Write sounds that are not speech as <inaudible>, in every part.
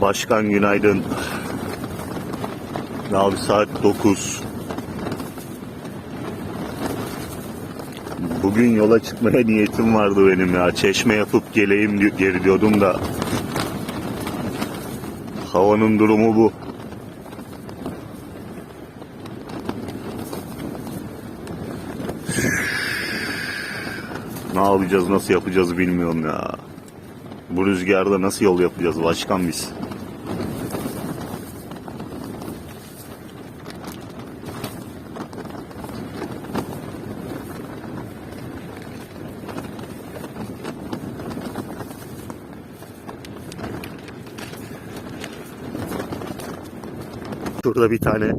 Başkan günaydın. Abi saat 9. Bugün yola çıkmaya niyetim vardı benim ya. Çeşme yapıp geleyim geri diyordum da. Havanın durumu bu. Ne yapacağız, nasıl yapacağız bilmiyorum ya. Bu rüzgarda nasıl yol yapacağız başkan biz? Şurada bir tane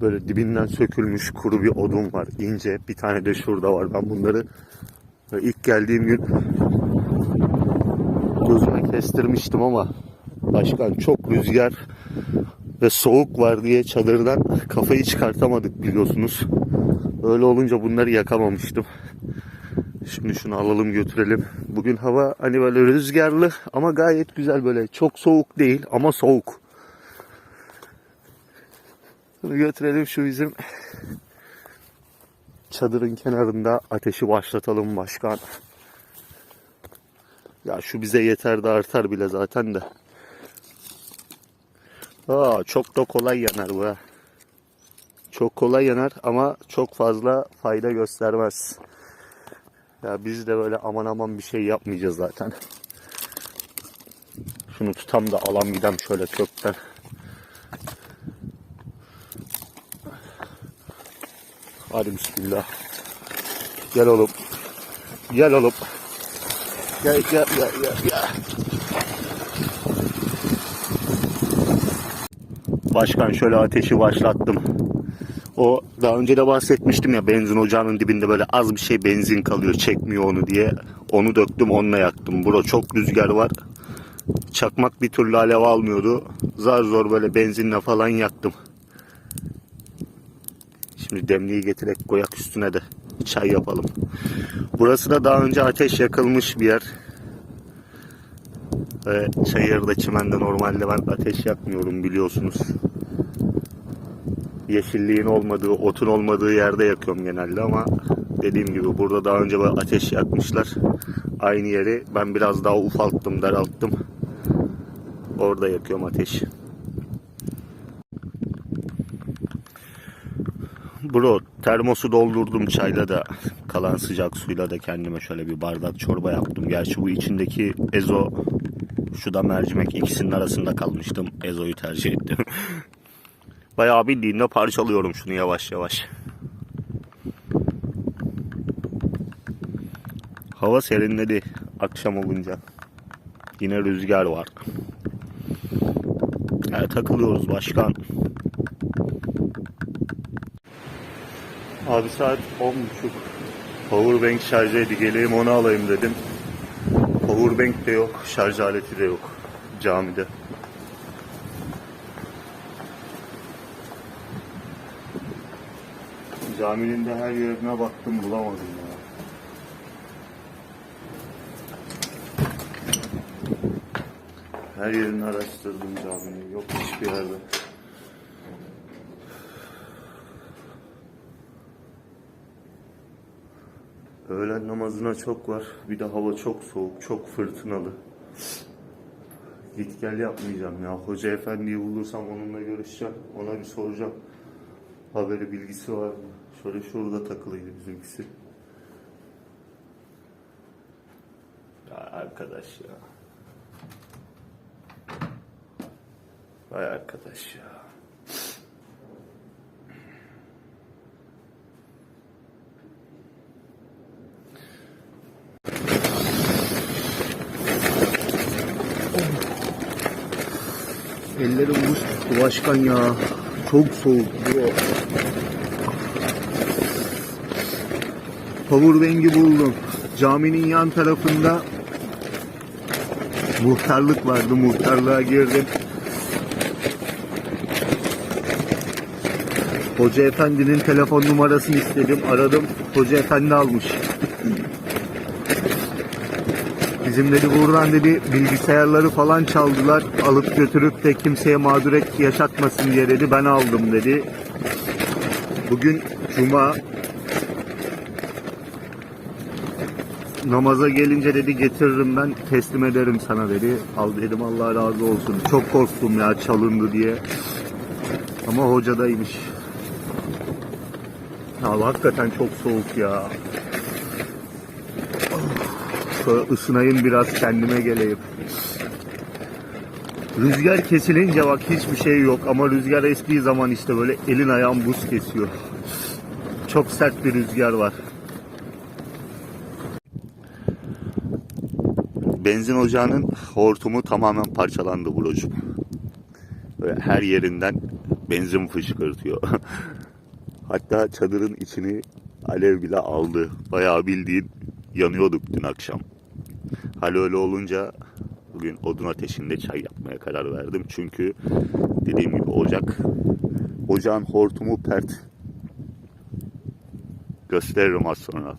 böyle dibinden sökülmüş kuru bir odun var ince. Bir tane de şurada var. Ben bunları ilk geldiğim gün gözüme kestirmiştim ama başkan çok rüzgar ve soğuk var diye çadırdan kafayı çıkartamadık biliyorsunuz. Öyle olunca bunları yakamamıştım. Şimdi şunu alalım götürelim. Bugün hava hani böyle rüzgarlı ama gayet güzel böyle. Çok soğuk değil ama soğuk. Bunu götürelim şu bizim çadırın kenarında ateşi başlatalım başkan. Ya şu bize yeter de artar bile zaten de. Aa, çok da kolay yanar bu ha. Çok kolay yanar ama çok fazla fayda göstermez. Ya biz de böyle aman aman bir şey yapmayacağız zaten. Şunu tutam da alam gidem şöyle kökten. Hadi bismillah. Gel oğlum. Gel oğlum. Gel gel gel gel gel. Başkan şöyle ateşi başlattım. O daha önce de bahsetmiştim ya benzin ocağının dibinde böyle az bir şey benzin kalıyor çekmiyor onu diye. Onu döktüm onunla yaktım. Bura çok rüzgar var. Çakmak bir türlü alev almıyordu. Zar zor böyle benzinle falan yaktım. Şimdi demliği getirerek koyak üstüne de çay yapalım. Burası da daha önce ateş yakılmış bir yer. Ve çayırda çimende normalde ben ateş yakmıyorum biliyorsunuz. Yeşilliğin olmadığı, otun olmadığı yerde yakıyorum genelde ama dediğim gibi burada daha önce ateş yakmışlar. Aynı yeri ben biraz daha ufalttım, daralttım. Orada yakıyorum ateşi. Bro termosu doldurdum çayla da kalan sıcak suyla da kendime şöyle bir bardak çorba yaptım. Gerçi bu içindeki Ezo şu da mercimek ikisinin arasında kalmıştım. Ezo'yu tercih ettim. <laughs> Bayağı bildiğimde parçalıyorum şunu yavaş yavaş. Hava serinledi akşam olunca. Yine rüzgar var. Yani takılıyoruz başkan. Abi saat 10.30. Powerbank şarjıydı. Geleyim onu alayım dedim. Powerbank de yok. Şarj aleti de yok. Camide. Caminin de her yerine baktım bulamadım ya. Her yerini araştırdım caminin. Yok hiçbir yerde. Öğlen namazına çok var. Bir de hava çok soğuk, çok fırtınalı. Git gel yapmayacağım ya. Hoca efendiyi bulursam onunla görüşeceğim. Ona bir soracağım. Haberi bilgisi var mı? Şöyle şurada takılıydı bizimkisi. Ya arkadaş ya. Vay arkadaş ya. Ellerim buz tuttu başkan ya. Çok soğuk bu. Powerbank'i buldum. Caminin yan tarafında muhtarlık vardı. Muhtarlığa girdim. Hoca efendinin telefon numarasını istedim. Aradım. Hoca efendi almış. Bizim dedi buradan dedi bilgisayarları falan çaldılar. Alıp götürüp de kimseye mağduriyet yaşatmasın diye dedi. Ben aldım dedi. Bugün cuma. Namaza gelince dedi getiririm ben teslim ederim sana dedi. Al dedim Allah razı olsun. Çok korktum ya çalındı diye. Ama hocadaymış. Ya hakikaten çok soğuk ya. Şöyle ısınayım biraz kendime geleyim. Rüzgar kesilince bak hiçbir şey yok ama rüzgar estiği zaman işte böyle elin ayağın buz kesiyor. Çok sert bir rüzgar var. Benzin ocağının hortumu tamamen parçalandı brocum. Böyle her yerinden benzin fışkırtıyor. <laughs> Hatta çadırın içini alev bile aldı. Bayağı bildiğin yanıyorduk dün akşam. Hal öyle olunca bugün odun ateşinde çay yapmaya karar verdim. Çünkü dediğim gibi ocak, ocağın hortumu pert. Gösteririm az sonra.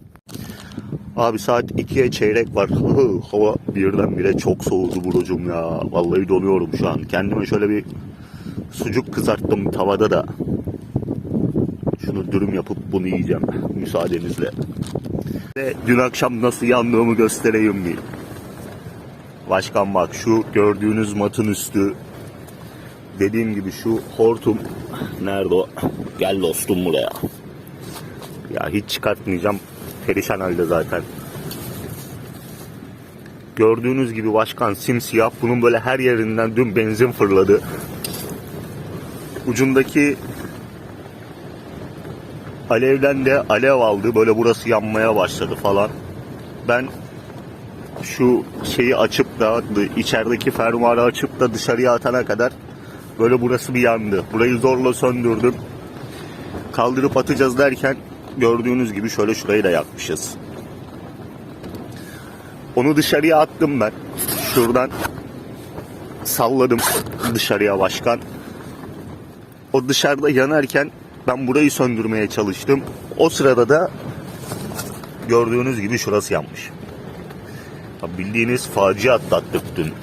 Abi saat 2'ye çeyrek var. <laughs> Hava birdenbire çok soğudu burucum ya. Vallahi donuyorum şu an. Kendime şöyle bir sucuk kızarttım tavada da. Şunu dürüm yapıp bunu yiyeceğim müsaadenizle. Ve dün akşam nasıl yandığımı göstereyim mi? Başkan bak şu gördüğünüz matın üstü dediğim gibi şu hortum nerede o? Gel dostum buraya. Ya hiç çıkartmayacağım. Perişan halde zaten. Gördüğünüz gibi başkan simsiyah. Bunun böyle her yerinden dün benzin fırladı. Ucundaki alevden de alev aldı. Böyle burası yanmaya başladı falan. Ben şu şeyi açıp da içerideki fermuarı açıp da dışarıya atana kadar böyle burası bir yandı. Burayı zorla söndürdüm. Kaldırıp atacağız derken gördüğünüz gibi şöyle şurayı da yakmışız. Onu dışarıya attım ben. Şuradan salladım dışarıya başkan. O dışarıda yanarken ben burayı söndürmeye çalıştım. O sırada da gördüğünüz gibi şurası yanmış. Bildiğiniz facia atlattık dün.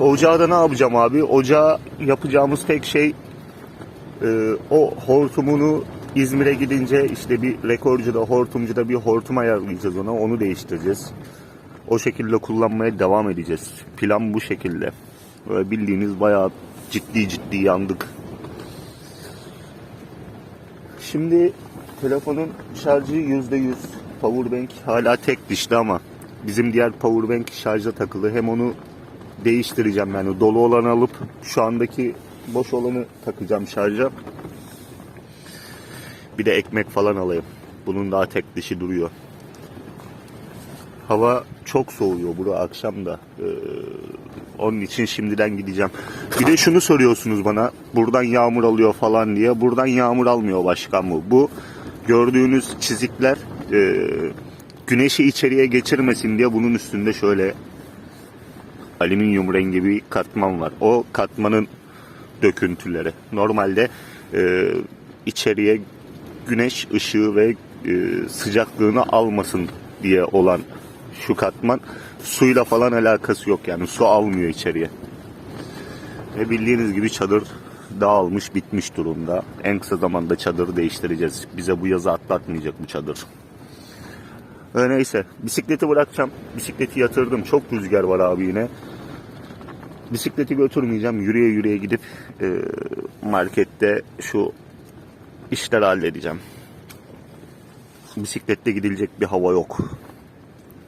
Ocağı da ne yapacağım abi? Ocağı yapacağımız tek şey e, o hortumunu İzmir'e gidince işte bir rekorcuda, hortumcuda bir hortum ayarlayacağız ona. Onu değiştireceğiz. O şekilde kullanmaya devam edeceğiz. Plan bu şekilde. Böyle bildiğiniz bayağı ciddi ciddi yandık. Şimdi telefonun şarjı %100. Powerbank hala tek dişli ama bizim diğer powerbank şarja takılı. Hem onu değiştireceğim yani dolu olanı alıp şu andaki boş olanı takacağım şarja. Bir de ekmek falan alayım. Bunun daha tek dişi duruyor. Hava çok soğuyor bura akşam da. Ee, onun için şimdiden gideceğim. Bir de şunu soruyorsunuz bana. Buradan yağmur alıyor falan diye. Buradan yağmur almıyor başkan bu. Bu gördüğünüz çizikler e, güneşi içeriye geçirmesin diye bunun üstünde şöyle alüminyum rengi bir katman var. O katmanın döküntüleri. Normalde e, içeriye güneş ışığı ve e, sıcaklığını almasın diye olan şu katman suyla falan alakası yok yani su almıyor içeriye. Ve bildiğiniz gibi çadır dağılmış bitmiş durumda. En kısa zamanda çadırı değiştireceğiz. Bize bu yazı atlatmayacak bu çadır. Ee, neyse bisikleti bırakacağım. Bisikleti yatırdım. Çok rüzgar var abi yine. Bisikleti götürmeyeceğim. Yürüye yürüye gidip e, markette şu işleri halledeceğim. Bisikletle gidilecek bir hava yok.